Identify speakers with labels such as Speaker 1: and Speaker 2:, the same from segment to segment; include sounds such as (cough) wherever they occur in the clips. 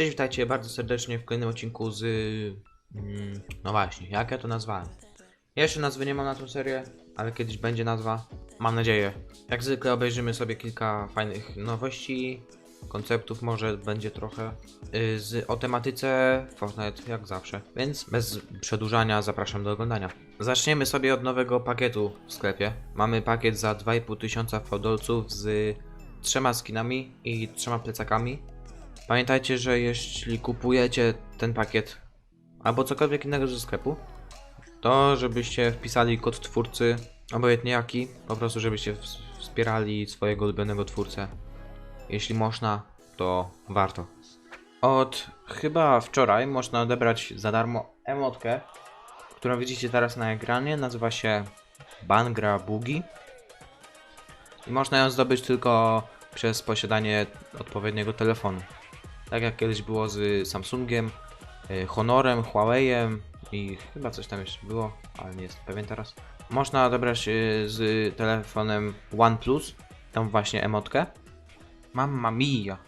Speaker 1: Cześć, witajcie bardzo serdecznie w kolejnym odcinku z... Mm, no właśnie, jak ja to nazwałem? Jeszcze nazwy nie mam na tą serię, ale kiedyś będzie nazwa, mam nadzieję. Jak zwykle obejrzymy sobie kilka fajnych nowości, konceptów może będzie trochę, y, z, o tematyce Fortnite jak zawsze. Więc bez przedłużania zapraszam do oglądania. Zaczniemy sobie od nowego pakietu w sklepie. Mamy pakiet za 2,5 tysiąca z trzema skinami i trzema plecakami. Pamiętajcie, że jeśli kupujecie ten pakiet albo cokolwiek innego ze sklepu, to żebyście wpisali kod twórcy, obojętnie jaki, po prostu żebyście ws- wspierali swojego ulubionego twórcę. Jeśli można, to warto. Od chyba wczoraj można odebrać za darmo emotkę, którą widzicie teraz na ekranie. Nazywa się Bangra Boogie. I można ją zdobyć tylko przez posiadanie odpowiedniego telefonu. Tak jak kiedyś było z Samsungiem, y, Honorem, Huawei'em i chyba coś tam jeszcze było, ale nie jestem pewien teraz. Można odebrać y, z telefonem OnePlus, tam właśnie emotkę. Mamma mia!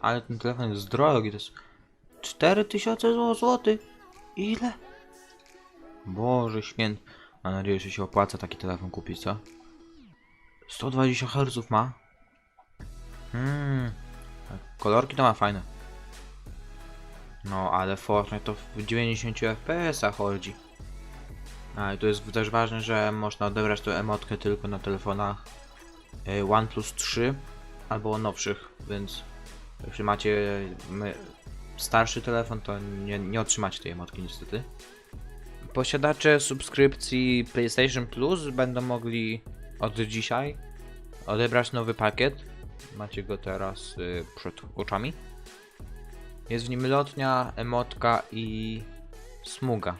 Speaker 1: Ale ten telefon jest drogi, to jest 4000 zł. Ile? Boże święty. Mam nadzieję, że się opłaca taki telefon kupić, co? 120 Hz ma. Hmm. Kolorki to ma fajne. No, ale Fortnite to w 90 fps chodzi. A i tu jest też ważne, że można odebrać tę emotkę tylko na telefonach y, OnePlus 3 albo nowszych, więc jeśli macie starszy telefon, to nie, nie otrzymacie tej emotki niestety. Posiadacze subskrypcji PlayStation Plus będą mogli od dzisiaj odebrać nowy pakiet. Macie go teraz y, przed oczami. Jest w nim lotnia, emotka i smuga.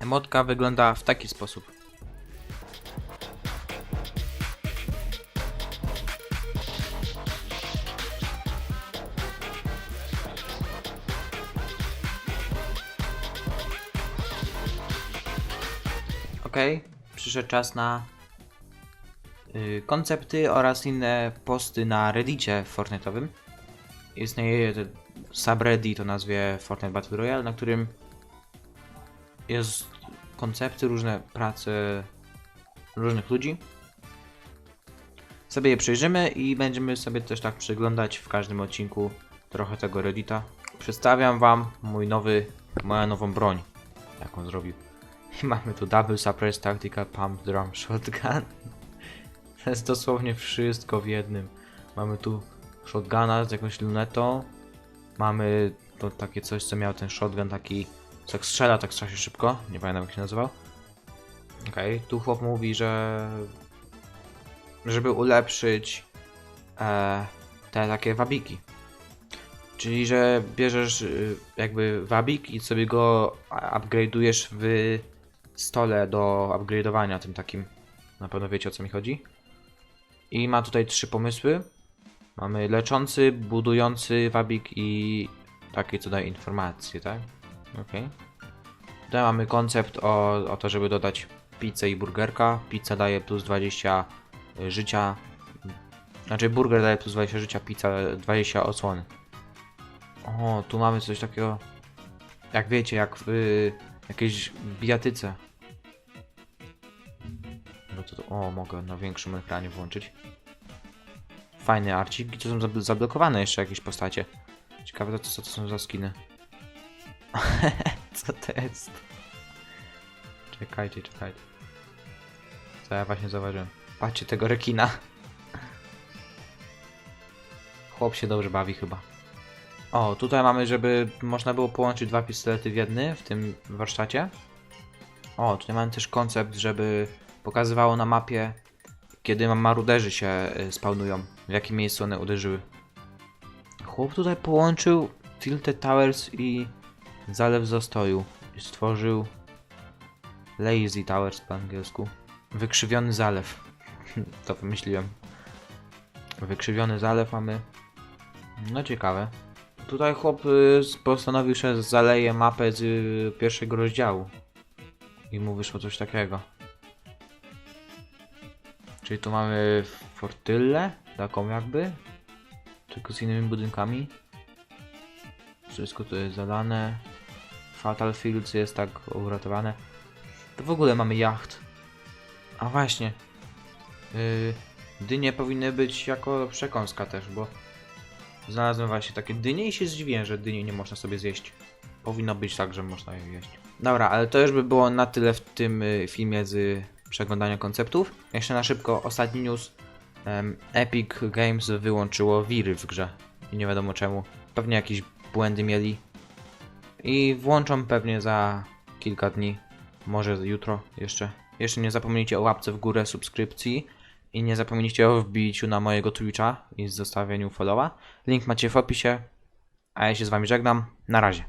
Speaker 1: Emotka wygląda w taki sposób. Ok, przyszedł czas na koncepty oraz inne posty na reddicie Fortnite'owym. Istnieje subreddit o nazwie Fortnite Battle Royale, na którym jest koncepty, różne prace różnych ludzi. Sobie je przejrzymy i będziemy sobie też tak przeglądać w każdym odcinku trochę tego reddita. Przedstawiam wam mój nowy, moją nową broń, jaką zrobił. (laughs) I mamy tu Double Suppress Tactical Pump Drum Shotgun. (laughs) To jest dosłownie wszystko w jednym. Mamy tu shotguna z jakąś lunetą. Mamy to takie coś, co miał ten shotgun, taki co strzela tak strasznie szybko. Nie pamiętam jak się nazywał. Okej, tu chłop mówi, że żeby ulepszyć e, te takie wabiki. Czyli, że bierzesz y, jakby wabik i sobie go upgrade'ujesz w stole do upgrade'owania tym takim. Na pewno wiecie o co mi chodzi. I ma tutaj trzy pomysły. Mamy leczący, budujący wabik i taki co daje informacje, tak? Okej. Tutaj mamy koncept o, o to, żeby dodać pizzę i burgerka. Pizza daje plus 20 życia. Znaczy burger daje plus 20 życia, pizza 20 osłony. O, tu mamy coś takiego. Jak wiecie, jak w y, jakiejś bijatyce. To, o, mogę na większym ekranie włączyć. Fajne arciki, to są zabl- zablokowane jeszcze jakieś postacie. Ciekawe co to są za skiny. (laughs) co to jest? Czekajcie, czekajcie. Co ja właśnie zauważyłem? Patrzcie tego rekina. Chłop się dobrze bawi chyba. O, tutaj mamy, żeby można było połączyć dwa pistolety w jedny w tym warsztacie. O, tutaj mamy też koncept, żeby pokazywało na mapie, kiedy maruderzy się y, spawnują, w jakim miejscu one uderzyły. Chłop tutaj połączył Tilted Towers i Zalew Zastoju i stworzył Lazy Towers po angielsku. Wykrzywiony zalew. (laughs) to wymyśliłem. Wykrzywiony zalew mamy. No ciekawe. Tutaj chłop y, postanowił, że zaleje mapę z y, pierwszego rozdziału. I mu wyszło coś takiego. Czyli tu mamy fortylę, taką jakby, tylko z innymi budynkami. Wszystko tu jest zadane. Fatal Fields jest tak uratowane. To w ogóle mamy jacht. A właśnie. Yy, dynie powinny być jako przekąska też, bo znalazłem właśnie takie dynie i się zdziwiłem, że dynie nie można sobie zjeść. Powinno być tak, że można je jeść. Dobra, ale to już by było na tyle w tym y, filmie z przeglądania konceptów. Jeszcze na szybko ostatni news. Epic Games wyłączyło wiry w grze. I nie wiadomo czemu. Pewnie jakieś błędy mieli. I włączą pewnie za kilka dni. Może jutro jeszcze. Jeszcze nie zapomnijcie o łapce w górę subskrypcji. I nie zapomnijcie o wbiciu na mojego Twitcha i zostawieniu followa. Link macie w opisie. A ja się z wami żegnam. Na razie.